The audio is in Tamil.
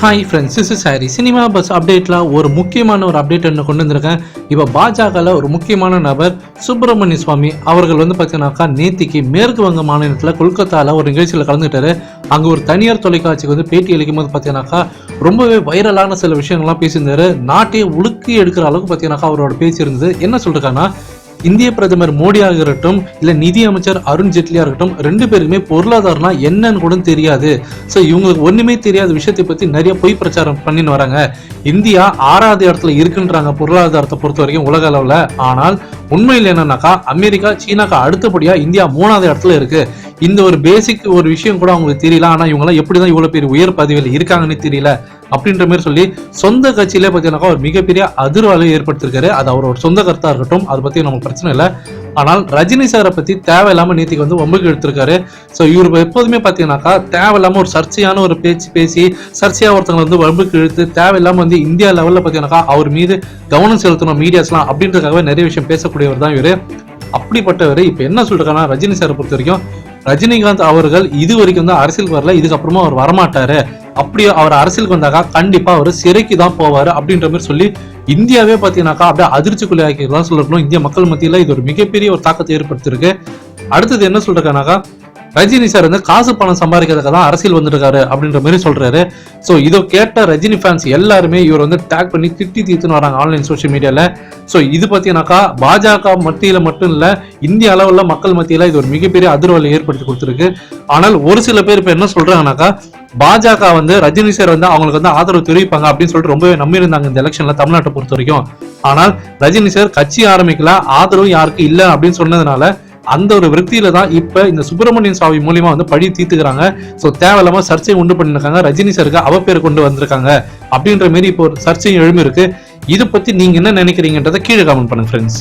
Hi friends is sorry cinema buzz அப்டேட்டில் ஒரு முக்கியமான ஒரு அப்டேட் ஒன்று கொண்டு வந்திருக்கேன். இப்போ பாஜகவில் ஒரு முக்கியமான நபர் சுப்பிரமணிய சுவாமி அவர்கள் வந்து பார்த்தீங்கன்னாக்கா நேத்திக்கு மேற்கு வங்க மாநிலத்தில் கொல்கத்தாவில் ஒரு நிகழ்ச்சியில் கலந்துட்டாரு. அங்கே ஒரு தனியார் தொலைக்காட்சிக்கு வந்து பேட்டி அளிக்கும் போது பார்த்தீங்கன்னாக்கா ரொம்பவே வைரலான சில விஷயங்கள்லாம் பேசியிருந்தாரு. நாட்டே உலுக்கி எடுக்கிற அளவுக்கு பார்த்தீங்கன்னாக்கா அவரோட பேச்சு இருந்தது. என்ன சொல்லிருக்காங்கன்னா இந்திய பிரதமர் மோடியாக இருக்கட்டும் இல்ல நிதி அமைச்சர் அருண் ஜேட்லியா இருக்கட்டும் ரெண்டு பேருக்குமே பொருளாதாரம்னா என்னன்னு கூட தெரியாது. ஸோ இவங்களுக்கு ஒண்ணுமே தெரியாத விஷயத்தை பத்தி நிறைய பொய் பிரச்சாரம் பண்ணின்னு வராங்க. இந்தியா ஆறாவது இடத்துல இருக்குன்றாங்க பொருளாதாரத்தை பொறுத்த வரைக்கும் உலக அளவுல. ஆனால் உண்மையில் என்னன்னாக்கா அமெரிக்கா சீனாக்கா அடுத்தபடியா இந்தியா மூணாவது இடத்துல இருக்கு. இந்த ஒரு பேசிக் ஒரு விஷயம் கூட அவங்களுக்கு தெரியல. ஆனா இவங்கெல்லாம் எப்படிதான் இவ்வளோ பேர் உயர் பதவியில் இருக்காங்கன்னு தெரியல. அப்படின்ற மாதிரி சொல்லி சொந்த கட்சியிலே பார்த்தீங்கன்னாக்கா ஒரு மிகப்பெரிய அதிர்வலை ஏற்படுத்திருக்காரு. அது அவரோட சொந்த கருத்தாக இருக்கட்டும் அதை பற்றி நமக்கு பிரச்சனை இல்லை. ஆனால் ரஜினி சாரை பற்றி தேவையில்லாமல் நேத்திக்கு வந்து ஒம்புக்கு எடுத்திருக்காரு. ஸோ இவர் எப்போதுமே பார்த்தீங்கன்னாக்கா தேவையில்லாம ஒரு சர்ச்சையான ஒரு பேச்சு பேசி சர்ச்சையாக ஒருத்தவங்க வந்து ஒம்புக்கு இழுத்து தேவையில்லாமல் வந்து இந்தியா லெவலில் பார்த்தீங்கன்னாக்கா அவர் மீது கவனம் செலுத்தணும் மீடியாஸ்லாம் அப்படின்றதுக்காகவே நிறைய விஷயம் பேசக்கூடியவர் தான் இவர். அப்படிப்பட்டவர் இப்போ என்ன சொல்றாங்கன்னா ரஜினி சாரை பொறுத்த வரைக்கும் ரஜினிகாந்த் அவர்கள் இது வரைக்கும் வந்து அரசியலுக்கு வரல இதுக்கப்புறமா அவர் வரமாட்டாரு. அப்படி அவர் அரசியலுக்கு வந்தாக்கா கண்டிப்பா அவர் சிறைக்கு தான் போவாரு அப்படின்ற மாதிரி சொல்லி இந்தியாவே பாத்தீங்கன்னாக்கா அப்படியே அதிர்ச்சிக்குள்ளே ஆக்கிதான் சொல்லணும். இந்திய மக்கள் மத்தியில இது ஒரு மிகப்பெரிய ஒரு தாக்கத்தை ஏற்படுத்தியிருக்கு. அடுத்தது என்ன சொல்றாங்கன்னாக்கா ரஜினி சார் வந்து காசு பணம் சம்பாதிக்கிறதுக்கு தான் அரசியல் வந்திருக்காரு அப்படின்ற மாதிரி சொல்றாரு. ஸோ இதோ கேட்ட ரஜினி ஃபேன்ஸ் எல்லாருமே இவர் வந்து டேக் பண்ணி திட்டி தீர்த்துன்னு வராங்க ஆன்லைன் சோஷியல் மீடியால ஸோ இது பார்த்தீங்கன்னாக்கா பாஜக மத்தியில் மட்டும் இல்லை இந்திய அளவில் மக்கள் மத்தியில் இது ஒரு மிகப்பெரிய அதிர்வலை ஏற்படுத்தி கொடுத்துருக்கு. ஆனால் ஒரு சில பேர் இப்போ என்ன சொல்றாங்கனாக்கா பாஜக வந்து ரஜினி சார் வந்து அவங்களுக்கு வந்து ஆதரவு தெரிவிப்பாங்க அப்படின்னு சொல்லிட்டு ரொம்பவே நம்பி இருந்தாங்க இந்த எலெக்ஷன்ல தமிழ்நாட்டை பொறுத்த வரைக்கும். ஆனால் ரஜினி சார் கட்சி ஆரம்பிக்கல ஆதரவும் யாருக்கும் இல்லை அப்படின்னு சொன்னதுனால அந்த ஒரு விருத்தியில தான் இப்ப இந்த சுப்பிரமணியன் சுவாமி மூலியமா வந்து பழி தீர்த்துக்கிறாங்க. சோ தேவையில்லாம சர்ச்சையை உண்டு பண்ணிருக்காங்க. ரஜினி சருக்கு அவ பேர் கொண்டு வந்திருக்காங்க. அப்படின்ற மாரி இப்போ ஒரு சர்ச்சையும் எழும்பி இருக்கு இதை பத்தி நீங்க என்ன நினைக்கிறீங்கன்றதை கீழே கமெண்ட் பண்ணுங்க ஃப்ரெண்ட்ஸ்